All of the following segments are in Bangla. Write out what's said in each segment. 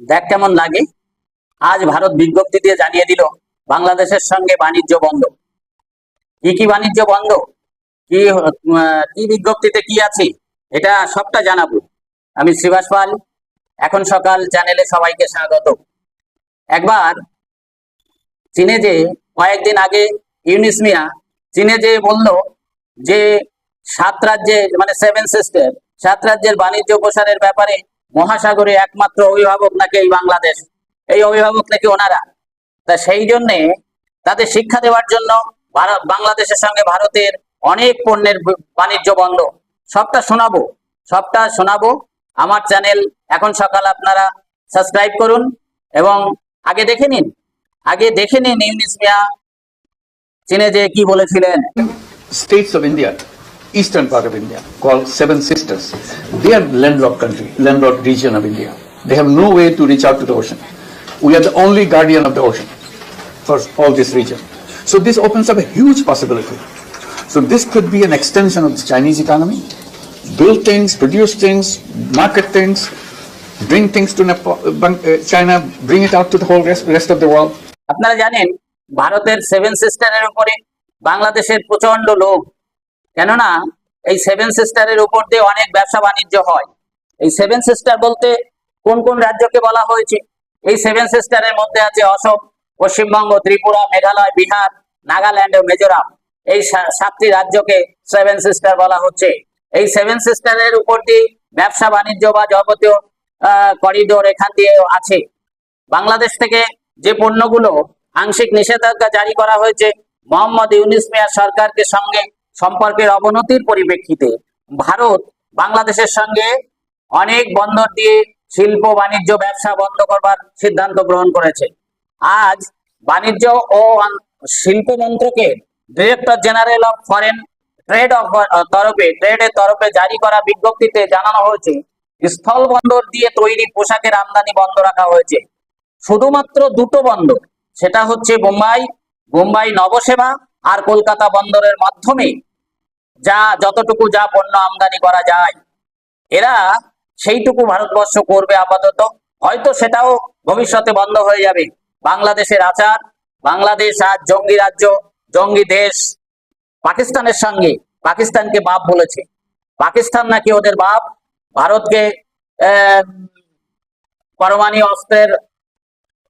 দেখ কেমন লাগে। আজ ভারত বিজ্ঞপ্তি দিয়ে জানিয়ে দিল, বাংলাদেশের সঙ্গে বাণিজ্য বন্ধ। কি কি বাণিজ্য বন্ধ? কি কি বিজ্ঞপ্তিতে কি আছে? এটা সবটা জানাব। আমি শ্রীবাস পাল, এখন সকাল চ্যানেলে সবাইকে স্বাগত। একবার চীনে যে কয়েকদিন আগে ইউনিসমিয়া চীনে যে বলল যে সাত রাজ্যে মানে সেভেন সিস্টার সাত রাজ্যের বাণিজ্য প্রসারের ব্যাপারে মহাসাগরে একমাত্র অভিভাবক নাকি এই বাংলাদেশ। এই অভিভাবক নাকি ওনারা। তা সেই জন্যে তাদের শিক্ষা দেওয়ার জন্য বাংলাদেশের সঙ্গে ভারতের অনেক পণ্যের বাণিজ্য বন্ধ। সবটা শোনাবো। সবটা শোনাবো। আমার চ্যানেল এখন সকাল আপনারা সাবস্ক্রাইব করুন এবং আগে দেখে নিন। আগে দেখে নিন ইউনিস মিয়া চীনে যে কি বলেছিলেন। States of India, eastern part of India, called Seven Sisters. They are landlocked country, landlocked region of India. They have no way to reach out to the ocean. We are the only guardian of the ocean for all this region. So this opens up a huge possibility. So this could be an extension of the Chinese economy. Build things, produce things, market things, bring things to Nepal, uh, Bang- uh, China, bring it out to the whole rest, rest of the world. আপনারা জানেন ভারতের সেভেন সিস্টারের উপরে বাংলাদেশের প্রচন্ড লোভ কেননা এই সেভেন সিস্টারের উপর দিয়ে অনেক ব্যবসা বাণিজ্য হয়। এই সেভেন সিস্টার বলতে কোন কোন রাজ্যকে বলা হয়েছে? এই সেভেন সিস্টারের মধ্যে আছে অসম পশ্চিমবঙ্গ, ত্রিপুরা, মেঘালয়, বিহার, নাগাল্যান্ড ও মিজোরাম। এই সাতটি রাজ্যকে সেভেন সিস্টার বলা হচ্ছে। এই সেভেন সিস্টারের উপর দিয়ে ব্যবসা বাণিজ্য বা যাবতীয় করিডোর এখান দিয়ে আছে। বাংলাদেশ থেকে যে পণ্যগুলো আংশিক নিষেধাজ্ঞা জারি করা হয়েছে, মোহাম্মদ ইউনিস মিয়া সরকারকে সঙ্গে সম্পর্কের অবনতির পরিপ্রেক্ষিতে ভারত বাংলাদেশের সঙ্গে অনেক বন্দর দিয়ে শিল্প, বাণিজ্য, ব্যবসা বন্ধ করবার সিদ্ধান্ত গ্রহণ করেছে। আজ বাণিজ্য ও শিল্প মন্ত্রকের director general of foreign trade তরফে ট্রেডের তরফে জারি করা বিজ্ঞপ্তিতে জানানো হয়েছে, স্থল বন্দর দিয়ে তৈরি পোশাকের আমদানি বন্ধ রাখা হয়েছে। শুধুমাত্র দুটো বন্দর, সেটা হচ্ছে বোম্বাই বোম্বাই নবসেবা আর কলকাতা বন্দরের মাধ্যমে যা যতটুকু যা পণ্য আমদানি করা যায়, এরা সেইটুকু ভারতবর্ষ করবে আপাতত। হয়তো সেটাও ভবিষ্যতে বন্ধ হয়ে যাবে। বাংলাদেশের আচার, বাংলাদেশ আজ জঙ্গি রাজ্য, জঙ্গি দেশ পাকিস্তানের সঙ্গে পাকিস্তানকে বাপ বলেছে। পাকিস্তান নাকি ওদের বাপ? ভারতকে পরমাণু অস্ত্রের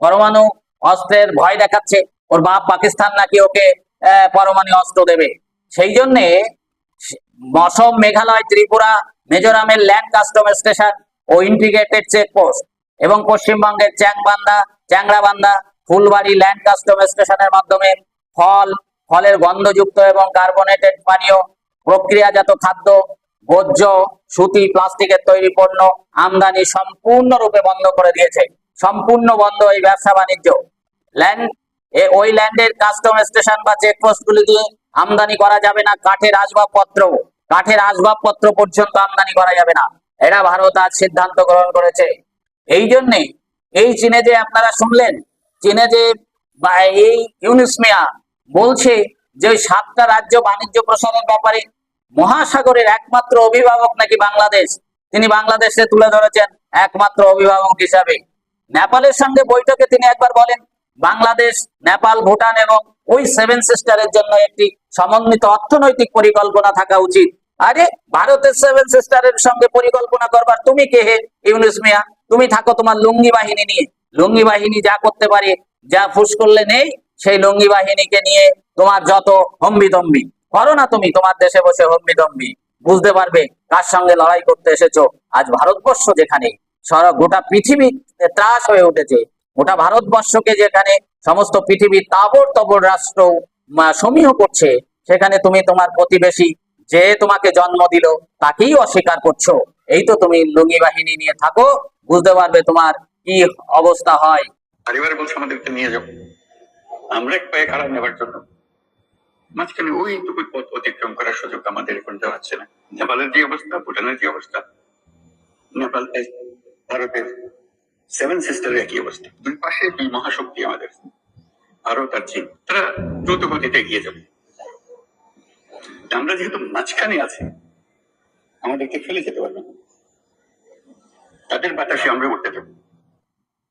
পরমাণু অস্ত্রের ভয় দেখাচ্ছে। ওর বাপ পাকিস্তান নাকি ওকে পরমাণু অস্ত্র দেবে। সেই জন্যে অসম মেঘালয়, ত্রিপুরা, মিজোরামের ল্যান্ড কাস্টম স্টেশন ও ইন্টিগ্রেটেড চেকপোস্ট এবং পশ্চিমবঙ্গের চ্যাংবান্ধা চ্যাংরাবান্ধা ফুলবাড়ি ল্যান্ড কাস্টম স্টেশনের মাধ্যমে ফল, ফলের গন্ধযুক্ত এবং কার্বনেটেড পানীয়, প্রক্রিয়াজাত খাদ্য ভোজ্য সুতি, প্লাস্টিকের তৈরি পণ্য আমদানি সম্পূর্ণরূপে বন্ধ করে দিয়েছে। সম্পূর্ণ বন্ধ এই ব্যবসা বাণিজ্য। ল্যান্ড ওই ল্যান্ডের কাস্টম স্টেশন বা চেকপোস্ট গুলি দিয়ে আমদানি করা যাবে না, কাঠের আসবাবপত্র। কাঠের আসবাবপত্র পর্যন্ত আমদানি করা যাবে না। এরা ভারত আজ সিদ্ধান্ত গ্রহণ করেছে। এই জন্যে এই চীনে যে আপনারা শুনলেন, চীনে যে এই ইউনিস মিয়া বলছে যে সাতটা রাজ্য বাণিজ্য প্রসারের ব্যাপারে মহাসাগরের একমাত্র অভিভাবক নাকি বাংলাদেশ? তিনি বাংলাদেশে তুলে ধরেছেন একমাত্র অভিভাবক হিসাবে। নেপালের সঙ্গে বৈঠকে তিনি একবার বলেন বাংলাদেশ, নেপাল, ভুটান এবং ওই সেভেন সিস্টারের জন্য একটি সমন্বিত অর্থনৈতিক পরিকল্পনা থাকা উচিত। আরে, ভারতের সেভেন সিস্টারের সঙ্গে পরিকল্পনা করবার তুমি কে হে, ইউনুস মিয়া? তুমি থাকো তোমার লুঙ্গি বাহিনী নিয়ে। লুঙ্গি বাহিনী যা করতে পারে, যা ফুস করলে নেই, সেই লুঙ্গি বাহিনীকে নিয়ে তোমার যত হম্বি দম্বি করো না তুমি, তোমার দেশে বসে হম্বি দম্বি বুঝতে পারবে কার সঙ্গে লড়াই করতে এসেছ। আজ ভারতবর্ষ যেখানে, সারা গোটা পৃথিবী ত্রাস হয়ে উঠেছে। গোটা ভারতবর্ষকে যেখানে সমস্ত পৃথিবীর তাবর তবর রাষ্ট্র সমীহ করছে, সেখানে তুমি তোমার প্রতিবেশী যে তোমাকে জন্ম দিল, তাকেই অস্বীকার করছ। এই তো তুমি লুঙ্গি বাহিনী নিয়ে থাকো, বুঝতে পারবে তোমার কি অবস্থা হয়। পরিবার বলছে আমাদেরকে নিয়ে যাও। আমরা এক পায়ে খাড়া নেবার জন্য। মাঝখানে ওইটুকু পথ অতিক্রম করার সুযোগ আমাদের এখন দেওয়া হচ্ছে না। নেপালের যে অবস্থা, ভুটানের যে অবস্থা, নেপাল ভারতের সেভেন সিস্টারের একই অবস্থা। দুই পাশে দুই মহাশক্তি আমাদের। আরও তার চীন তারা দ্রুত গতিতে এগিয়ে যাবে। আমরা যেহেতু মাঝখানে আছি, আমাদেরকে ফেলে যেতে পারবে না। তাদের বাতাসে আমরা উঠতে দেবো